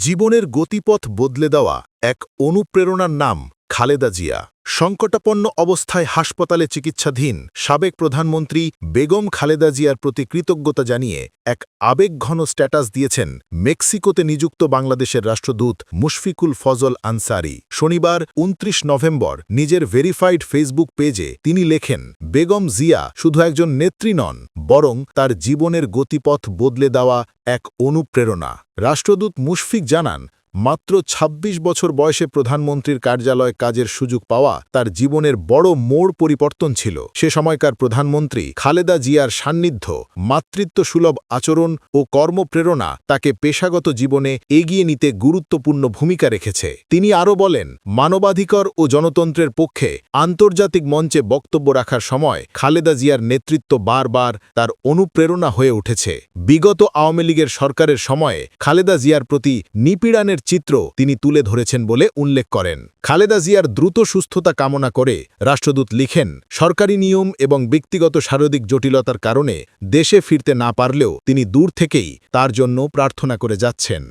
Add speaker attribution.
Speaker 1: জীবনের গতিপথ বদলে দেওয়া এক অনুপ্রেরণার নাম। খালেদা জিয়া, সংকটাপন্ন অবস্থায় হাসপাতালে চিকিৎসাধীন সাবেক প্রধানমন্ত্রী বেগম খালেদা জিয়ার প্রতি কৃতজ্ঞতা জানিয়ে এক আবেগঘন স্ট্যাটাস দিয়েছেন মেক্সিকোতে নিযুক্ত বাংলাদেশের রাষ্ট্রদূত মুশফিকুল ফজল আনসারি। শনিবার ২৯ নভেম্বর নিজের ভেরিফাইড ফেসবুক পেজে তিনি লেখেন, বেগম জিয়া শুধু একজন নেত্রী নন, বরং তার জীবনের গতিপথ বদলে দেওয়া এক অনুপ্রেরণা। রাষ্ট্রদূত মুশফিক জানান মাত্র ২৬ বছর বয়সে প্রধানমন্ত্রীর কার্যালয় কাজের সুযোগ পাওয়া তার জীবনের বড় মোড় পরিবর্তন ছিল। সে সময়কার প্রধানমন্ত্রী খালেদা জিয়ার সান্নিধ্য মাতৃত্ব সুলভ আচরণ ও কর্মপ্রেরণা তাকে পেশাগত জীবনে এগিয়ে নিতে গুরুত্বপূর্ণ ভূমিকা রেখেছে। তিনি আরও বলেন, মানবাধিকার ও জনতন্ত্রের পক্ষে আন্তর্জাতিক মঞ্চে বক্তব্য রাখার সময় খালেদা জিয়ার নেতৃত্ব বারবার তার অনুপ্রেরণা হয়ে উঠেছে। বিগত আওয়ামী লীগের সরকারের সময়ে খালেদা জিয়ার প্রতি নিপীড়ানের চিত্র তিনি তুলে ধরেছেন বলে উল্লেখ করেন। খালেদা জিয়ার দ্রুত সুস্থতা কামনা করে রাষ্ট্রদূত লিখেন, সরকারি নিয়ম এবং ব্যক্তিগত শারীরিক জটিলতার কারণে দেশে ফিরতে না পারলেও তিনি দূর থেকেই তার জন্য প্রার্থনা করে যাচ্ছেন।